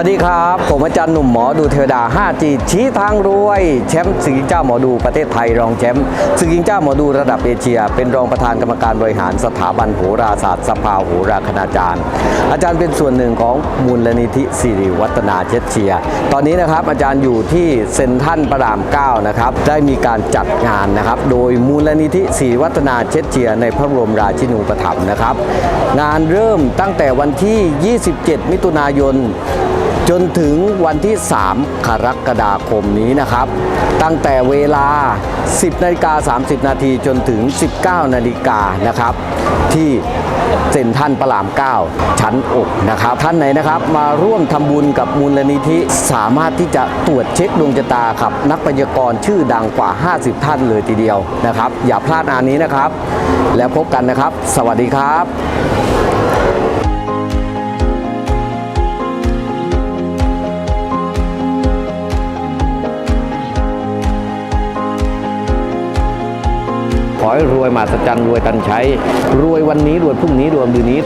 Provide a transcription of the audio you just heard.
วัสดีครับ ผมอาจารย์หนุ่มหมอดูเทวดา 5G ชี้ทางรวย แชมป์ศึกยิงเจ้าหมอดูประเทศไทยรองแชมป์ศึกยิงเจ้าหมอดูระดับเอเชีย เป็นรองประธานกรรมการบริหารสถาบันโหราศาสตร์สภาโหราคณาจารย์ อาจารย์เป็นส่วนหนึ่งของมูลนิธิสิริวัฒนาเชเชียร์ตอนนี้นะครับอาจารย์อยู่ที่เซนทันประราม9นะครับได้มีการจัดงานนะครับโดยมูลนิธิสิริวัฒนาเชเชียร์ในพระบรมราชินูปถัมภ์นะครับงานเริ่มตั้งแต่วันที่ 27 มิถุนายน จนถึงวันที่ 3 กรกฎาคมนี้นะครับ ตั้งแต่เวลา 10นาฬิกา30 นาทีจนถึง 19นาฬิกานะครับ ที่เซ็นทรันพระราม 9 ชั้นอกนะครับ ท่านไหนนะครับมาร่วมทำบุญกับมูลนิธิสามารถที่จะตรวจเช็คดวงชะตากับนักพยากรณ์ชื่อดังกว่า 50 ท่านเลยทีเดียวนะครับ อย่าพลาดงานนี้นะครับ แล้วพบกันนะครับ สวัสดีครับ ขอให้รวยมาสจันรวยตันใช้ รวยวันนี้รวยพรุ่งนี้รวยมือนี้